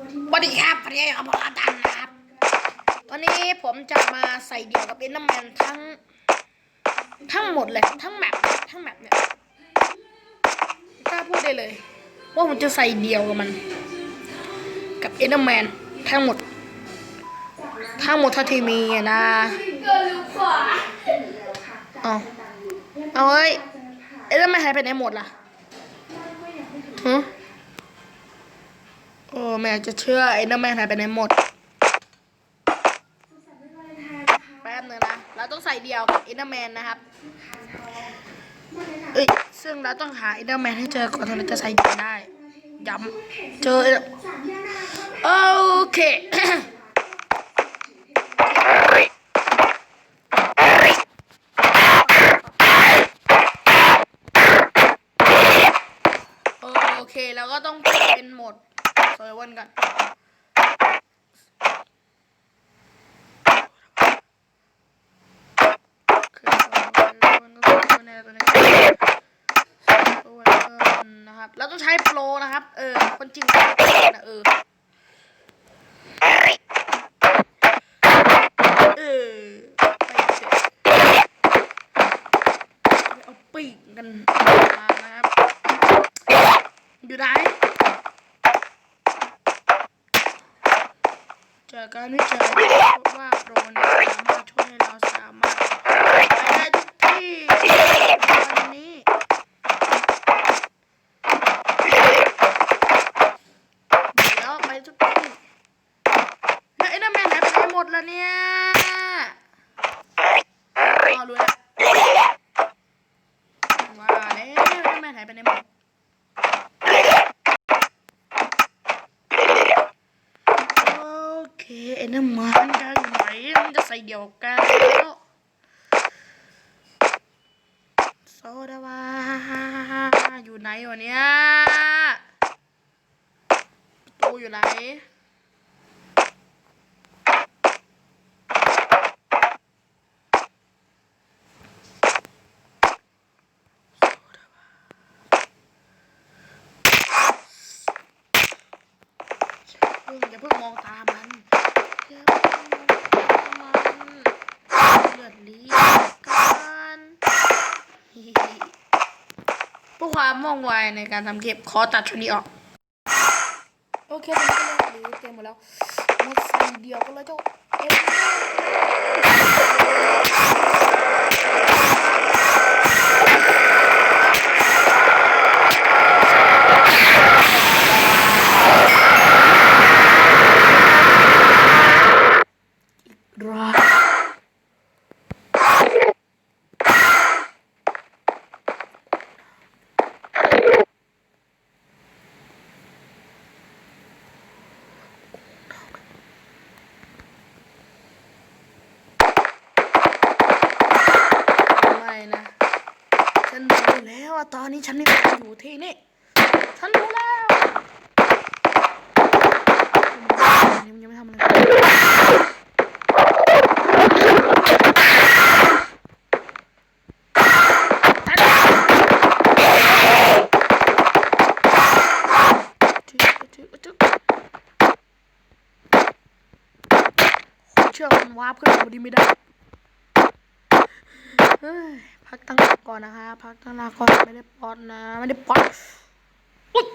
สวัสดีครับวันนี้ครับผมอาจารย์นะครับวันนี้ผมจะมาใส่เดี่ยวกับเอ็นเดอร์แมนทั้ง ทั้งหมดเลย ทั้งแมปทั้งแมปเนี่ยกล้าพูดได้เลย ว่าผมจะใส่เดี่ยวกับมัน กับเอ็นเดอร์แมนทั้งหมด ทั้งหมดเท่าที่มีอะนะเอาเอาเอาเฮ้ยเอ็นเดอร์แมนหายไปไหนหมดล่ะฮะ โอ้แม่จะเชื่อเอ็นเดอร์แมนหายไปไหนหมดแป๊บนึงนะเราต้องใส่เดียวกับอินเดอร์แมนนะครับเอ้ยซึ่งเราต้องหาอินเดอร์แมนให้เจอก่อนถึงเราจะใส่เดียวได้ย้ำเจอโอเคโอเคแล้วก็ต้องเป็นโหมด เซอร์เวอร์ก่อนนะครับเราต้องใช้โปรนะครับ เออ คนจริงนะเออเออไปเอาปีกกันมานะครับ อยู่ไห จาการวิจัยพบว่าโปรนี่ยสามารถช่วยให้เราสามารถไปได้ทุกที่วันนี้เดี๋ยวไปทุกที่แล้วไอ้นั่นแมนหายไปไหนหมดละเนี่ยอ๋อรู้แล้วว่าแล้วไอ้นั่นแมนหายไปไหนหมด โอ เอ้น้ำมันกันไหนมันจะใส่เดียวกันแล้วโซดาวาอยู่ไหนวะเนี่ยประตูอยู่ไหนเพิ่งอย่าเพิ่งมองตามันอย่าเพิ่งมองตามันเลือดลีกันฮิฮิฮิเพื่อ ความว่องไวในการทำคลิปขอตัดช่วงนี้ออก โอเคตอนนี้ก็เลิกหรือเกมหมดแล้วมาใส่เดียวกันเลยเจ้าเอ็มรอไม่นะ ฉันรู้แล้วว่า ตอนนี้ฉันไม่อยู่ที่นี่ ฉันรู้แล้วยังยังไม่ทำอะไรเชื่อมันวาร์ปขึ้นมาดีไม่ได้เฮ้ พักตั้งหลักก่อนนะคะพักตั้งหลักก่อนไม่ได้ปอดนะไม่ได้ปอดอุ๊ย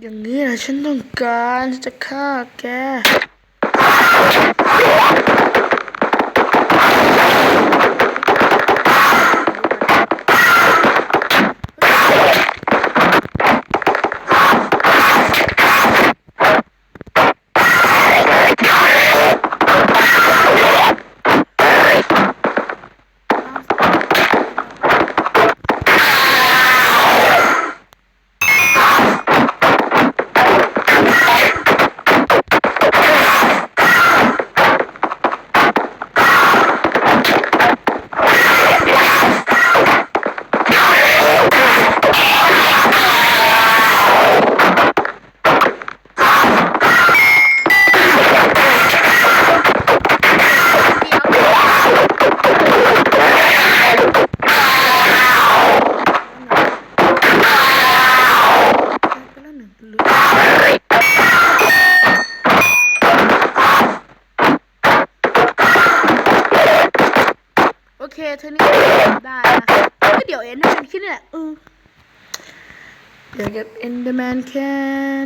อย่างนี้แหละฉันต้องการจะฆ่าแก เธอนี่ก็ได้นะก็เดี๋ยวเอ็นให้มันคิดนี่แหละเออเดี๋ยวเก็บเอ็นเดอร์แมนแค่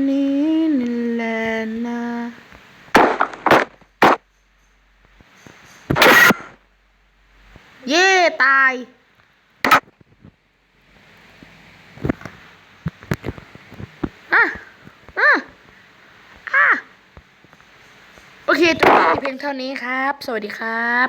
นี้นี่แหละนะเย่ตายอะอะอะโอเคจบเพียงเท่านี้ครับ สวัสดีครับ